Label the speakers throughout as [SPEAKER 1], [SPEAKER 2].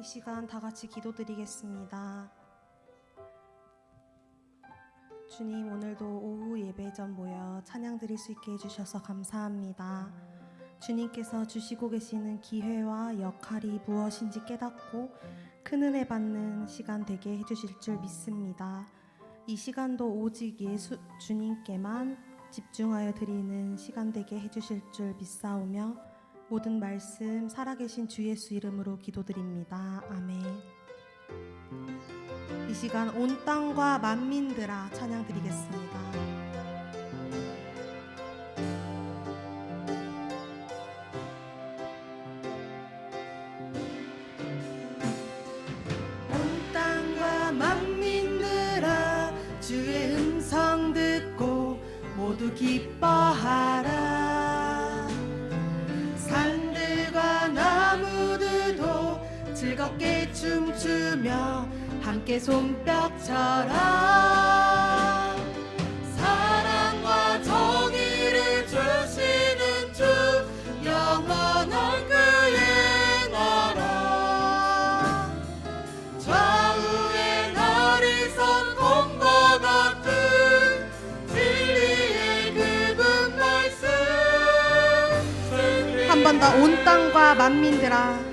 [SPEAKER 1] 이 시간 다 같이 기도드리겠습니다. 주님 오늘도 오후 예배 전 모여 찬양 드릴 수 있게 해주셔서 감사합니다. 주님께서 주시고 계시는 기회와 역할이 무엇인지 깨닫고 큰 은혜 받는 시간 되게 해주실 줄 믿습니다. 이 시간도 오직 예수 주님께만 집중하여 드리는 시간 되게 해주실 줄 믿사오며 모든 말씀 살아계신 주 예수 이름으로 기도드립니다. 아멘. 이 시간 온 땅과 만민들아 찬양 드리겠습니다. 기뻐하라 즐겁게 춤추며 함께 손뼉쳐라. 사랑과 정의를 주시는 주 영원한 그의 나라. 좌우에 날이선 곰과 같은 진리의 그분 말씀. 한번 더 온 땅과 만민들아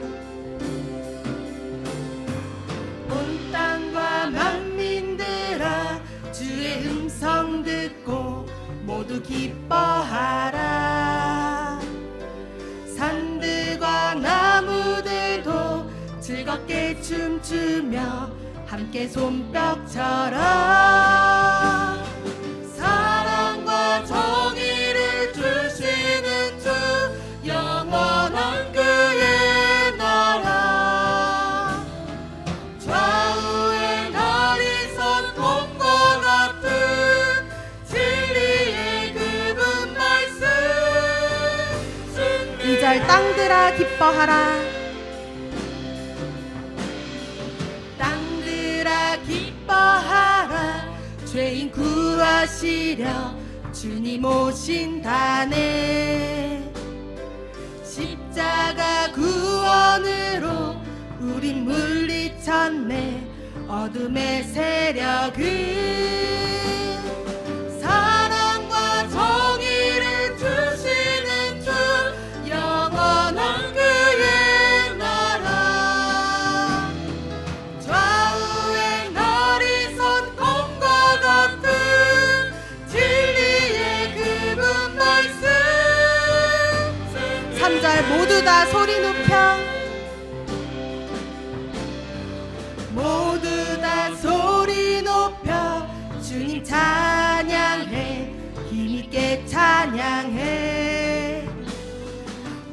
[SPEAKER 1] 모두 기뻐하라. 산들과 나무들도 즐겁게 춤추며 함께 손뼉쳐라 절 땅들아 기뻐하라. 땅들아 기뻐하라. 죄인 구하시려 주님 오신다네 십자가 구원으로 우린 물리쳤네. 어둠의 세력은 3절 모두 다 소리 높여. 모두 다 소리 높여. 주님 찬양해. 힘있게 찬양해.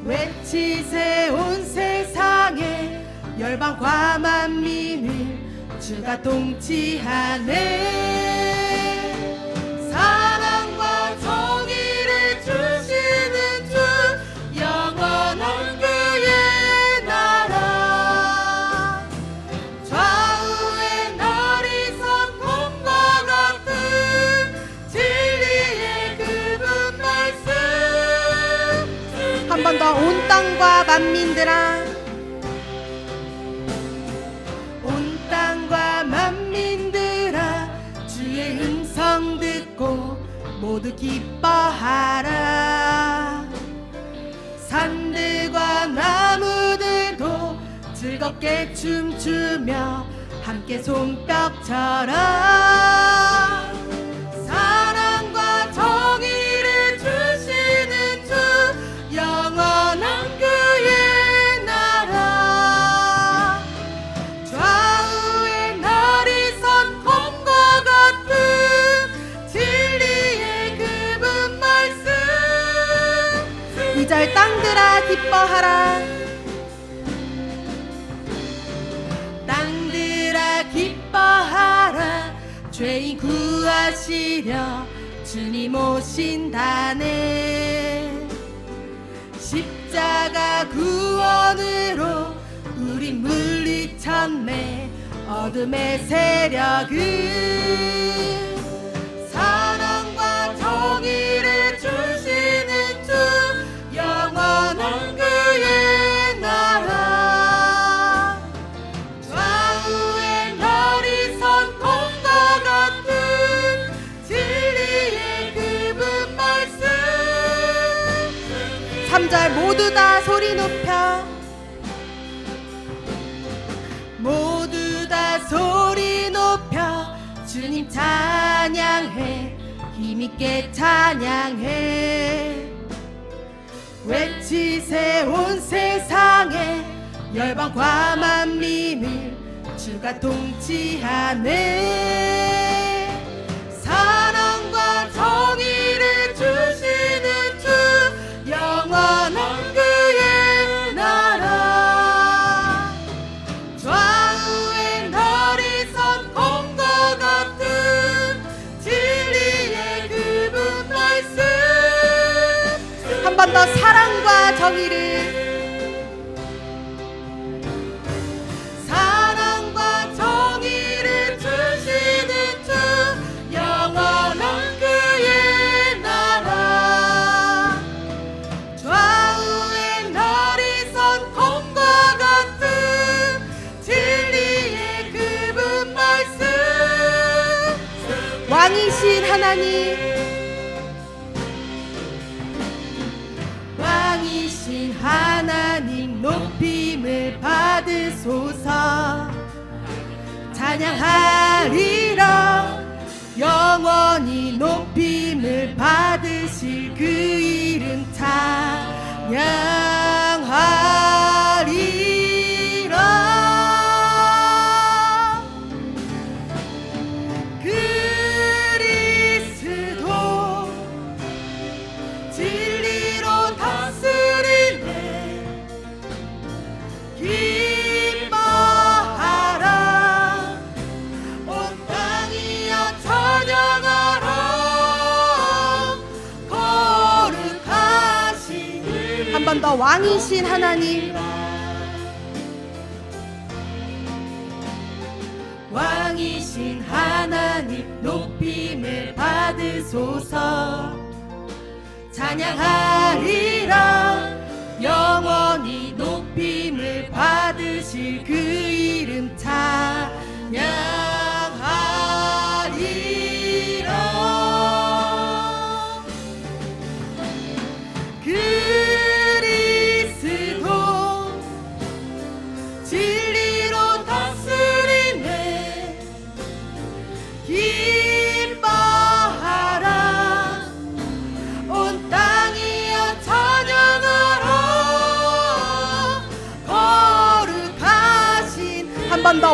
[SPEAKER 1] 외치세 온 세상에 열방과 만민을 주가 통치하네 땅과 만민들아. 온 땅과 만민들아 주의 음성 듣고 모두 기뻐하라. 산들과 나무들도 즐겁게 춤추며 함께 손뼉쳐라 기뻐하라. 땅들아 기뻐하라. 죄인 구하시려 주님 오신다네 십자가 구원으로 우리 물리쳤네. 어둠의 세력은 믿게 찬양해. 외치세 온 세상에 열방과 만민을 주가 통치하네. 사랑과 정의를 주시는 주 영원 사실 그 일은 다양 왕이신 하나님. 왕이신 하나님 높임을 받으소서. 찬양하리라. 영원히 높임을 받으실 그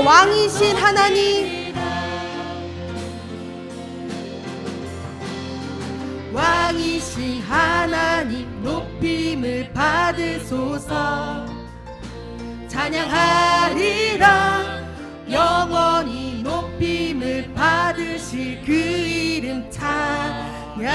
[SPEAKER 1] 왕이신 하나님. 왕이신 하나님 높임을 받으소서. 찬양하리라. 영원히 높임을 받으실 그 이름 찬양하리라.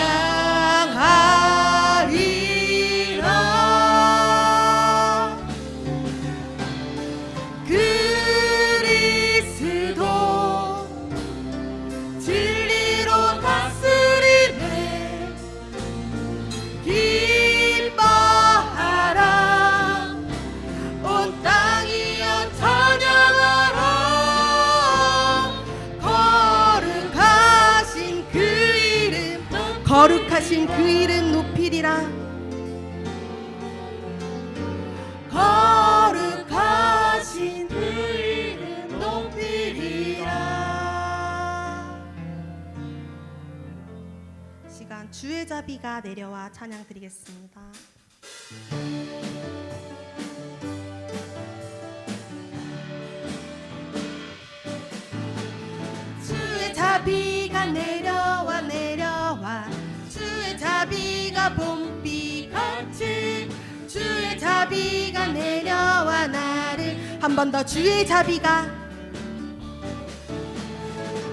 [SPEAKER 1] 한 번 더 주의 자비가.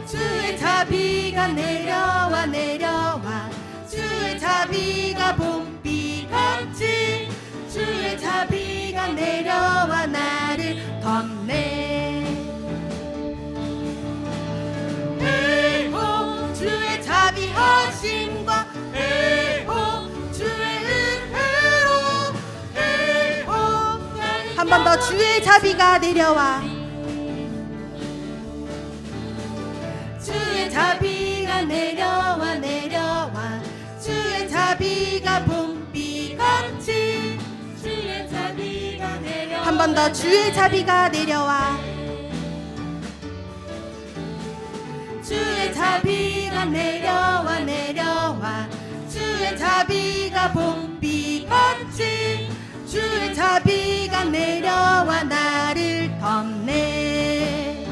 [SPEAKER 1] 주의 자비가 내려와 내려와. 주의 자비가 봄비같이. 주의 자비가 내려와 나를 던 한번 더 주의 자비가 내려와. 주의 자비가 내려와 내려와. 주의 자비가 봄비같이 주의 자비가 내려와 한 번 더 주의 자비가 내려와. 주의 자비가 내려와 내려와. 주의 자비가 봄비같이 나를 덮네.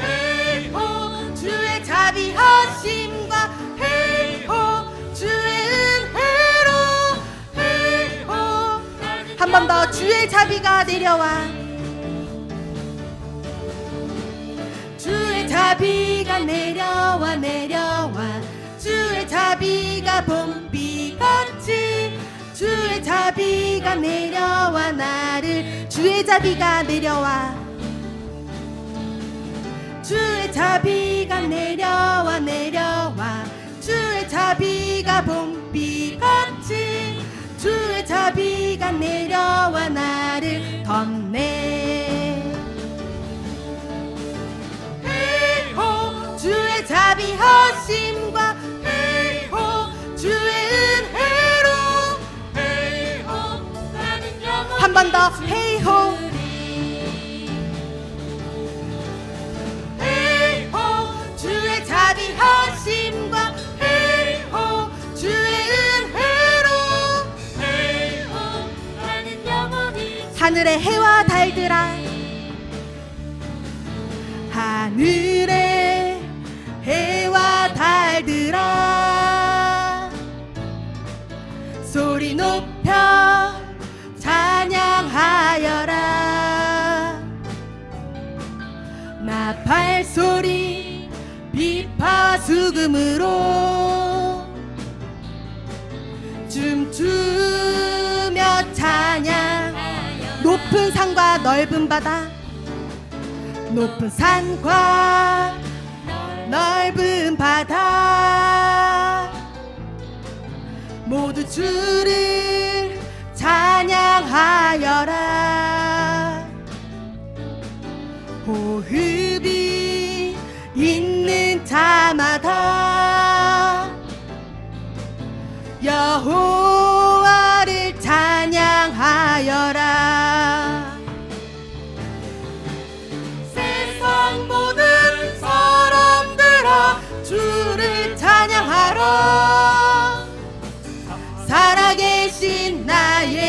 [SPEAKER 1] 헤이호 주의 자비 하심과 헤이호 주의 은혜로. 헤이호 한 번 더 주의 자비가 내려와. 주의 자비가 내려와 내려와. 주의 자비가 같이 주의 자비가 내려와 나를 주의 자비가 내려와. 주의 자비가 내려와 내려와. 주의 자비가 봄비 같이 주의 자비가 내려와 나를 덮네. 주의 자비 하심과 한번더 헤이 호 헤이 호 주의 자비 하심과 헤이 호 주의 은혜로. 하늘의 해와 달들아. 하늘의 나팔 소리 비파 수금으로 춤추며 찬양 높은 산과 넓은 바다 높은 산과 넓은 바다. 모두 주를 찬양하여라 호흡이 있는 자마다 여호와를 찬양하여라. 세상 모든 사람들아 주를 찬양하라 살아계신 나의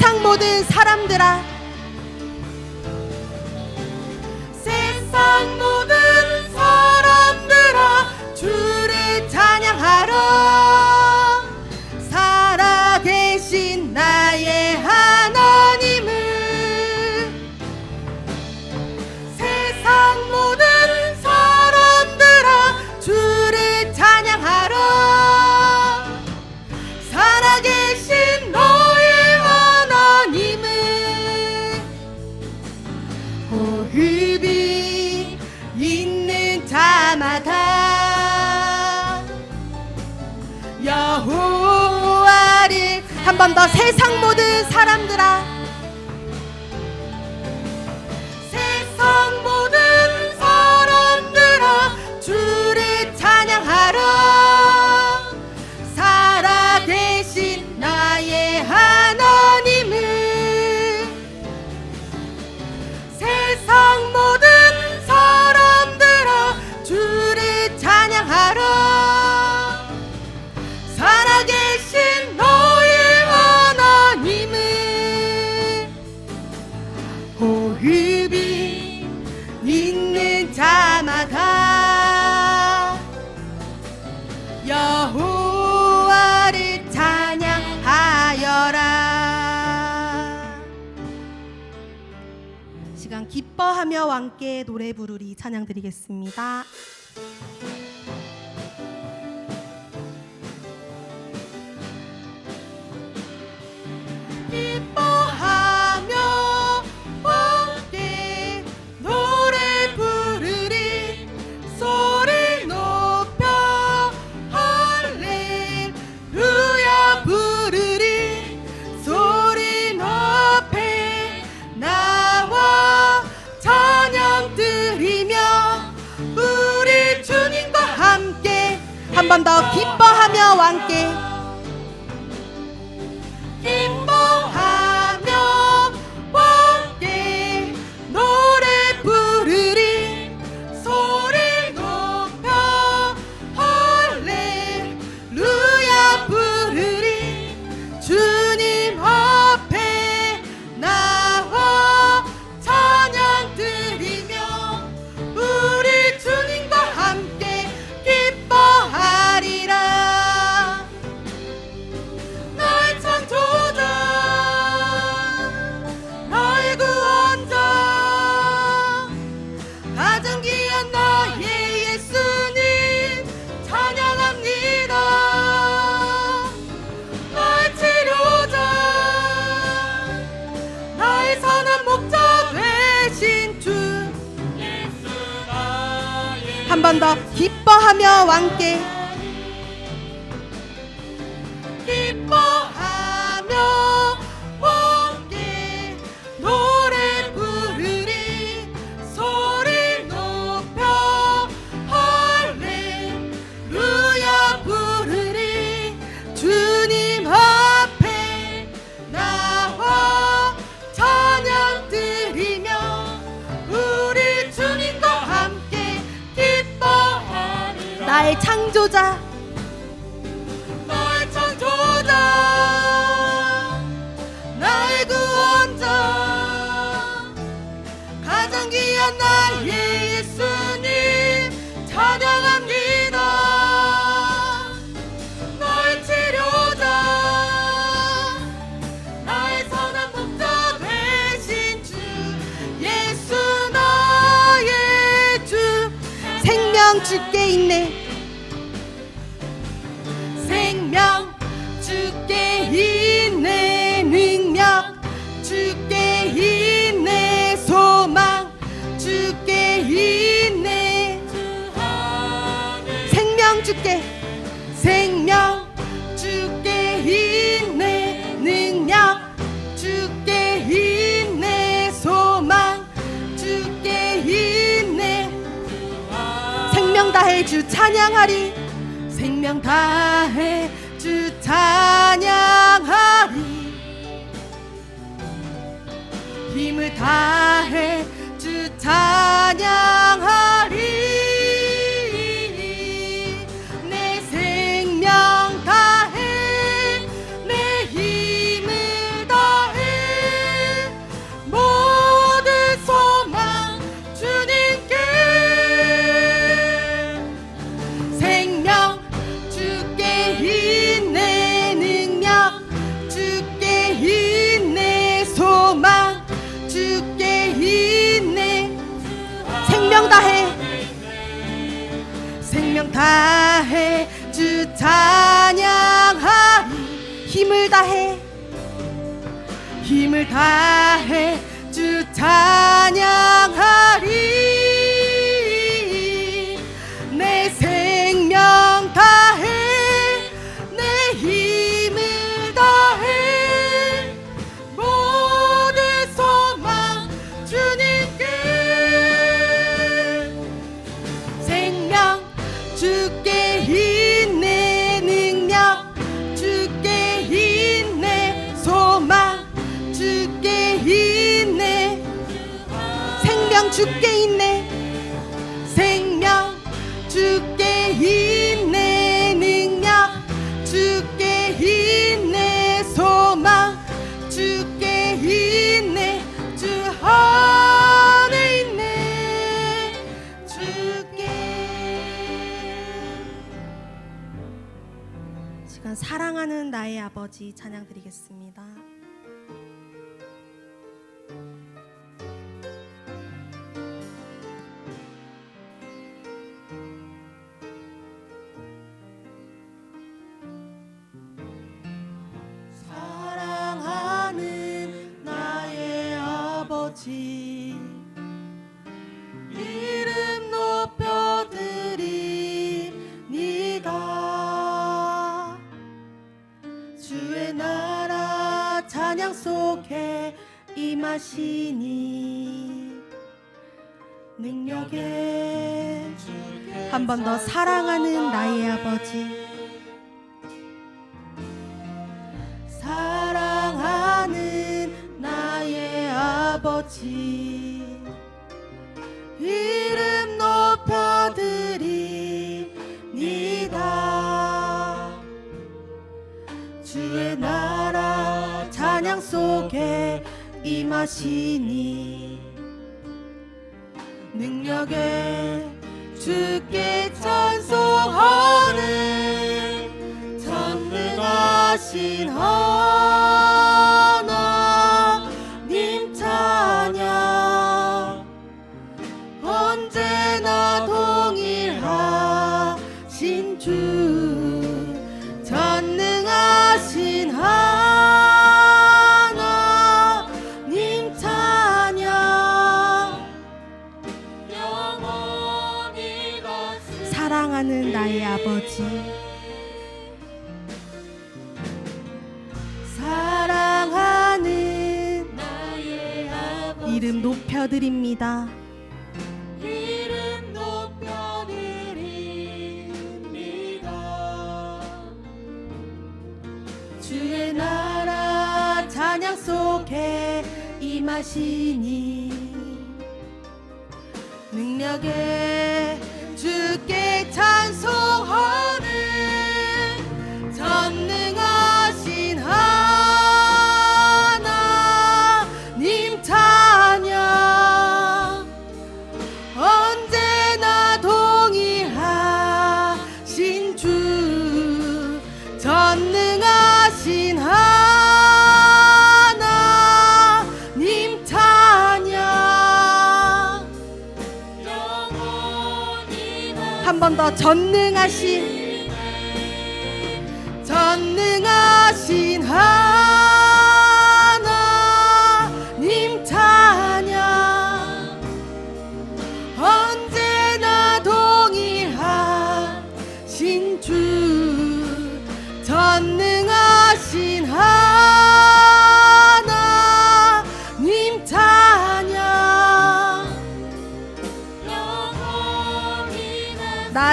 [SPEAKER 1] 세상 모든 사람들아 세상 모든 사람들아 하겠습니다. 번 더 기뻐하며 왕께. 나의 창조자. 주 찬양하리. 생명 다해 주 찬양하리. 힘을 다해 주 찬양하리. 찬양하니 힘을 다해. 힘을 다해. 주 찬양하니 사랑하는 나의 아버지 찬양 드리겠습니다. 더 사랑하는 나의 아버지. 사랑하는 나의 아버지. 이름 높여드립니다. 주의 나라 찬양 속에 임하시니 능력에 주께 찬송하는 전능하신 하나님 사랑하는 나의 아버지. 사랑하는
[SPEAKER 2] 나의 아버지
[SPEAKER 1] 이름 높여드립니다.
[SPEAKER 2] 이름 높여드립니다.
[SPEAKER 1] 주의 나라 찬양 속에 임하시니 주께 찬송 한 번 더 전능하신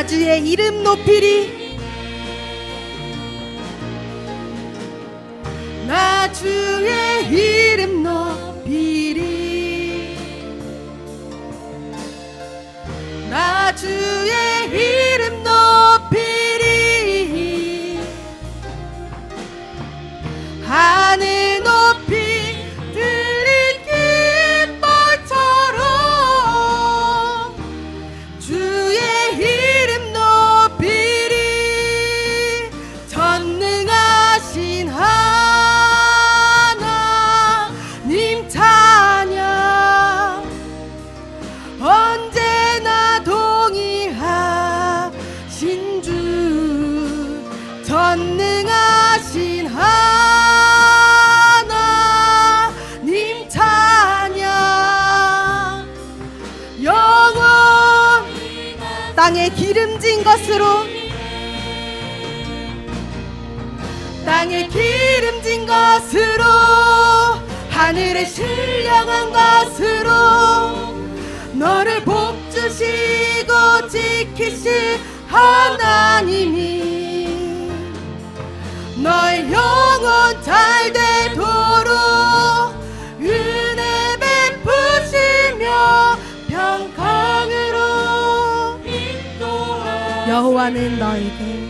[SPEAKER 1] 나주의 이름 높이리 것으로 너를 복주시고 지키실 하나님이 너의 영혼 잘 되도록 은혜 베푸시며 평강으로
[SPEAKER 2] 인도하
[SPEAKER 1] 여호와는 너에게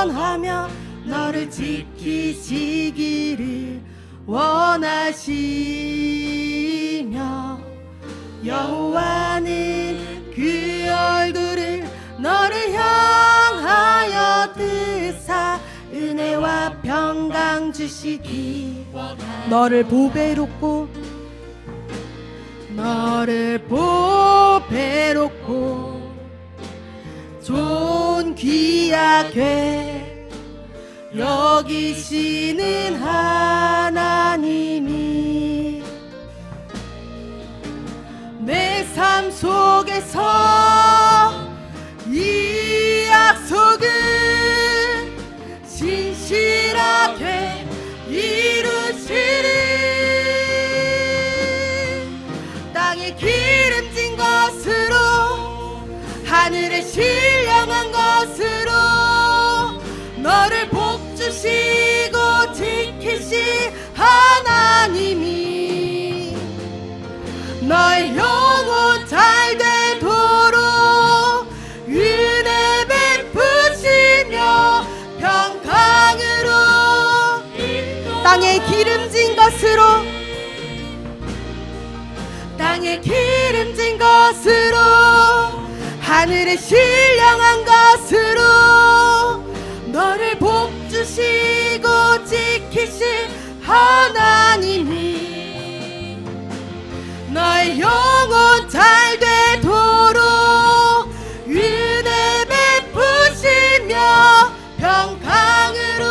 [SPEAKER 1] 원하며 너를 지키시기를 원하시며 여호와는 그 얼굴을 너를 향하여 뜨사 은혜와 평강 주시기. 너를 보배롭고 너를 보배롭고 존귀하게 여기시는 하나님이 내 삶 속에서 이 약속은 신실하게 이루시리. 땅에 기름진 것으로 하늘에 신령한 것으로 복주시고 지키시 하나님이 너의 영혼 잘 되도록 은혜 베푸시며 평강으로 땅에 기름진 것으로 땅에 기름진 것으로 하늘에 신령한 것으로 너를 복 주시고 지키실 하나님이 너의 영혼 잘 되도록 은혜 베푸시며 평강으로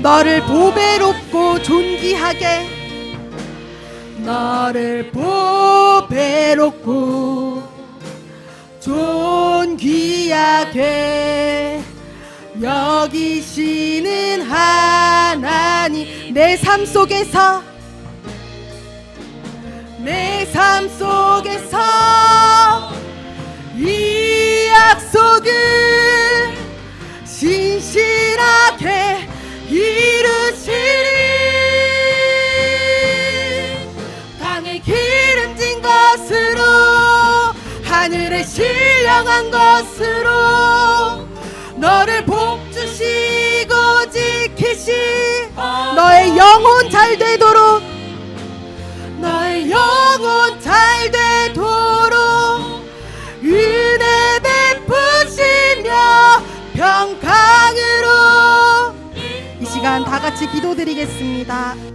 [SPEAKER 1] 너를 보배롭고 존귀하게 너를 보배롭고 존귀하게 여기시는 하나님 내 삶 속에서 내 삶 속에서 이 약속은 신실하게 이루시리. 땅에 기름진 것으로 하늘에 신령한 것으로 너를 너의 영혼 잘 되도록. 너의 영혼 잘 되도록. 은혜 베푸시며 평강으로. 이 시간 다 같이 기도드리겠습니다.